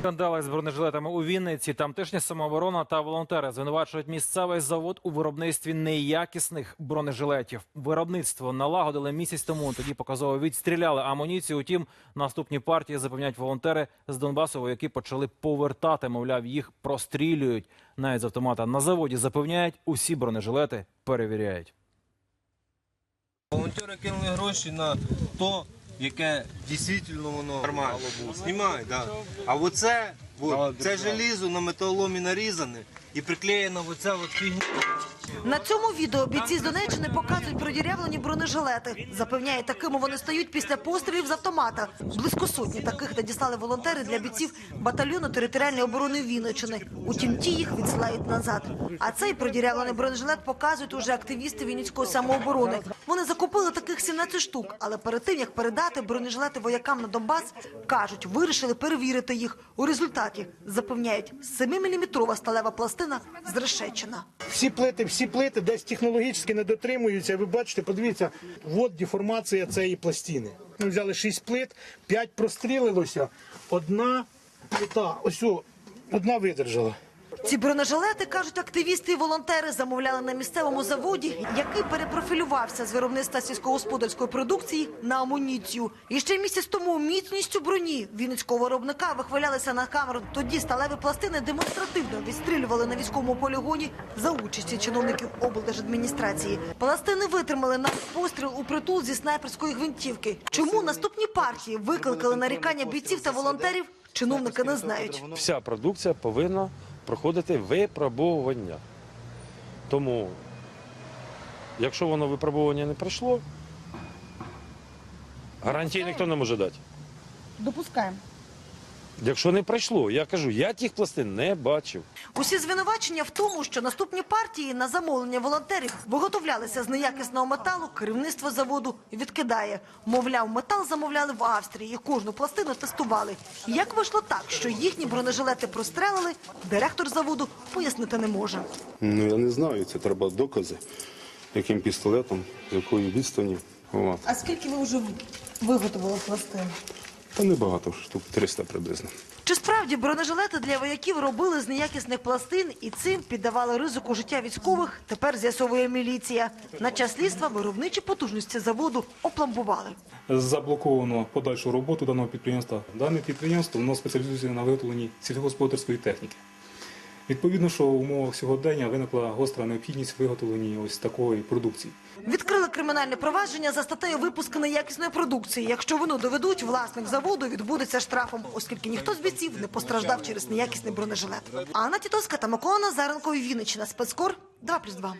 Скандали з бронежилетами у Вінниці, тамтешня самооборона та волонтери звинувачують місцевий завод у виробництві неякісних бронежилетів. Виробництво налагодили місяць тому. Тоді показово відстріляли амуніцію. Утім, наступні партії запевняють волонтери з Донбасу, які почали повертати. Мовляв, їх прострілюють. Навіть з автомата на заводі запевняють, усі бронежилети перевіряють. Волонтери кинули гроші на то, яке дійсно воно нормально. Знімай, да. А оце, от, це желізо на металоломі нарізане і приклеєна оця от фігня. На цьому відео бійці з Донеччини показують продірявлені бронежилети. Запевняє, такими вони стають після пострілів з автомата. Близько сотні таких надіслали волонтери для бійців батальйону територіальної оборони Вінниччини. Утім, ті їх відсилають назад. А цей продірявлений бронежилет показують уже активісти Вінницької самооборони. Вони закупили таких 17 штук, але перед тим як передати бронежилети воякам на Донбас, кажуть, вирішили перевірити їх. У результаті запевняють 7-мм сталева пластина зрешечена. Всі плити, всі плити десь технологічно не дотримуються. Ви бачите, подивіться, от деформація цієї пластини. Ми взяли 6 плит, 5 прострілилося, одна плита, ось одна видержала. Ці бронежилети, кажуть активісти і волонтери, замовляли на місцевому заводі, який перепрофілювався з виробництва сільськогосподарської продукції на амуніцію. І ще місяць тому міцністю броні вінницького виробника вихвалялися на камеру. Тоді сталеві пластини демонстративно відстрілювали на військовому полігоні за участі чиновників облдержадміністрації. Пластини витримали на постріл у притул зі снайперської гвинтівки. Чому наступні партії викликали нарікання бійців та волонтерів? Чиновники не знають. Вся продукція повинна проходити випробування. Тому, якщо воно випробування не пройшло, гарантій ніхто не може дати. Допускаємо. Якщо не пройшло, я кажу, я тих пластин не бачив. Усі звинувачення в тому, що наступні партії на замовлення волонтерів виготовлялися з неякісного металу, керівництво заводу відкидає. Мовляв, метал замовляли в Австрії і кожну пластину тестували. Як вийшло так, що їхні бронежилети прострелили, директор заводу пояснити не може. Ну я не знаю, це треба докази, яким пістолетом, з якої відстані. От. А скільки ви вже виготовили пластин? Та небагато, штук 300 приблизно. Чи справді бронежилети для вояків робили з неякісних пластин і цим піддавали ризику життя військових? Тепер з'ясовує міліція. На час слідства виробничі потужності заводу опломбували. заблоковано подальшу роботу даного підприємства. Дане підприємство воно спеціалізується на виготовленні сільськогосподарської техніки. Відповідно, що в умовах сьогодення виникла гостра необхідність виготовлення ось такої продукції. Відкрили кримінальне провадження за статтею випуску неякісної продукції. Якщо вину доведуть, власник заводу відбудеться штрафом, оскільки ніхто з бійців не постраждав через неякісний бронежилет. Анна Тітоска та Микола Назаренко, Вінниччина, спецкор 2+,2.